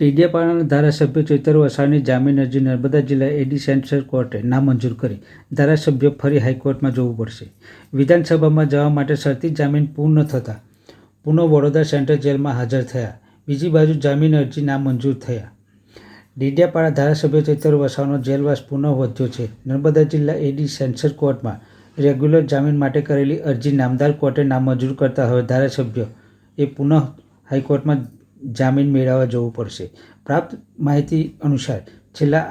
ટીડીયાપાડાના ધારાસભ્ય ચૈતર વસાવાની જામીન અરજી નર્મદા જિલ્લા એડી સેન્ટ્રલ કોર્ટે નામંજૂર કરી. ધારાસભ્ય ફરી હાઈકોર્ટમાં જવું પડશે. વિધાનસભામાં જવા માટે શરતી જામીન પૂર્ણ થતાં પુનઃ વડોદરા સેન્ટ્રલ જેલમાં હાજર થયા. બીજી બાજુ જામીન અરજી નામંજૂર થયા. ડીડિયાપાડા ધારાસભ્ય ચૈતર વસાવાનો જેલવાસ પુનઃ વધ્યો છે. નર્મદા જિલ્લા એડી સેન્સર કોર્ટમાં રેગ્યુલર જામીન માટે કરેલી અરજી નામદાર કોર્ટે નામંજૂર કરતા હવે ધારાસભ્ય એ પુનઃ હાઈકોર્ટમાં જામીન મેળવવા જવું પડશે. પ્રાપ્ત માહિતી અનુસાર છેલ્લા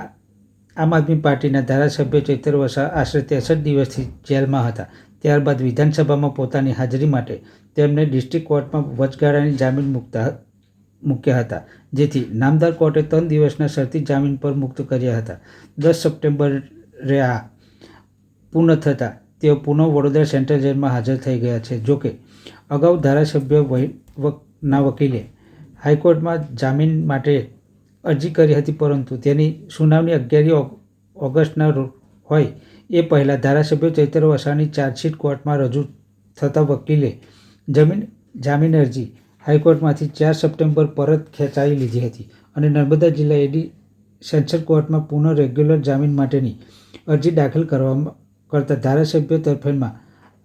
આમ આદમી પાર્ટીના ધારાસભ્ય ચૈતર વસા આશરે ત્રેસઠ દિવસથી જેલમાં હતા. ત્યારબાદ વિધાનસભામાં પોતાની હાજરી માટે તેમને ડિસ્ટ્રિક્ટ કોર્ટમાં વચગાળાની જામીન મૂકતા મૂક્યા હતા. જેથી નામદાર કોર્ટે ત્રણ દિવસના શરતી જામીન પર મુક્ત કર્યા હતા. દસ સપ્ટેમ્બરે આ પૂર્ણ થતાં તેઓ પુનઃ વડોદરા સેન્ટ્રલ જેલમાં હાજર થઈ ગયા છે. જોકે અગાઉ ધારાસભ્ય ના વકીલે હાઈકોર્ટમાં જામીન માટે અરજી કરી હતી, પરંતુ તેની સુનાવણી અગિયારી ઓગસ્ટના હોય. એ પહેલાં ધારાસભ્ય ચૈતર વસાવાની ચાર્જશીટ કોર્ટમાં રજૂ થતાં વકીલે જમીન, જામીન અરજી હાઈકોર્ટમાંથી ચાર સપ્ટેમ્બર પરત ખેંચાવી લીધી હતી અને નર્મદા જિલ્લા એડી સેન્સર કોર્ટમાં પુનઃ રેગ્યુલર જામીન માટેની અરજી દાખલ કરવામાં, કરતા ધારાસભ્ય તરફેણમાં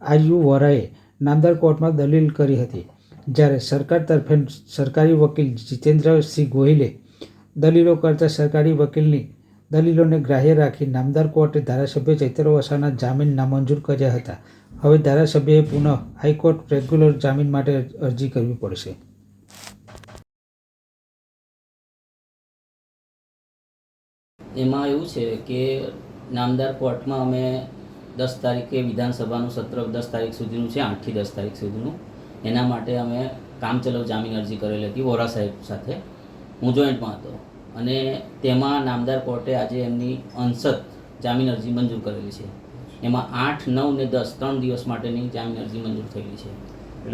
આયુ વોરાએ નામદાર કોર્ટમાં દલીલ કરી હતી. જ્યારે સરકાર તરફે સરકારી વકીલ જીતેન્દ્રસિંહ ગોહિલે દલીલો કરતા સરકારી વકીલની દલીલોને ગ્રાહ્ય રાખી નામદાર કોર્ટે ધારાસભ્ય ચૈત્ર વસાના જામીન નામંજૂર કર્યા હતા. હવે ધારાસભ્યએ પુનઃ હાઈકોર્ટ રેગ્યુલર જામીન માટે અરજી કરવી પડશે. એમાં એવું છે કે નામદાર કોર્ટમાં અમે દસ તારીખે વિધાનસભાનું સત્ર દસ તારીખ સુધીનું છે, આઠથી દસ તારીખ સુધીનું. એના માટે અમે કામચલાઉ જામીન અરજી કરેલી હતી વોરા સાહેબ સાથે. હું જોઈન્ટમાં હતો. અને તેમાં નામદાર કોર્ટે આજે એમની અંશત જામીન અરજી મંજૂર કરેલી છે. એમાં આઠ નવ ને દસ ત્રણ દિવસ માટેની જામીન અરજી મંજૂર થયેલી છે.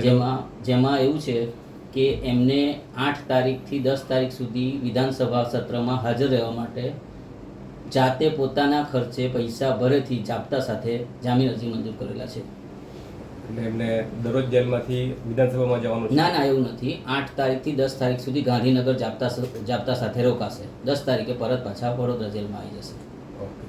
જેમાં જેમાં એવું છે કે એમને આઠ તારીખથી દસ તારીખ સુધી વિધાનસભા સત્રમાં હાજર રહેવા માટે જાતે પોતાના ખર્ચે પૈસા ભરેથી જાપતા સાથે જામીન અરજી મંજૂર કરેલા છે. એટલે એમને દરરોજ જેલમાંથી વિધાનસભામાં જવાનું ના ના એવું નથી. આઠ તારીખથી દસ તારીખ સુધી ગાંધીનગર જાપતા જાપતા સાથે રોકાશે. દસ તારીખે પરત પાછા વડોદરા જેલમાં આવી જશે. ઓકે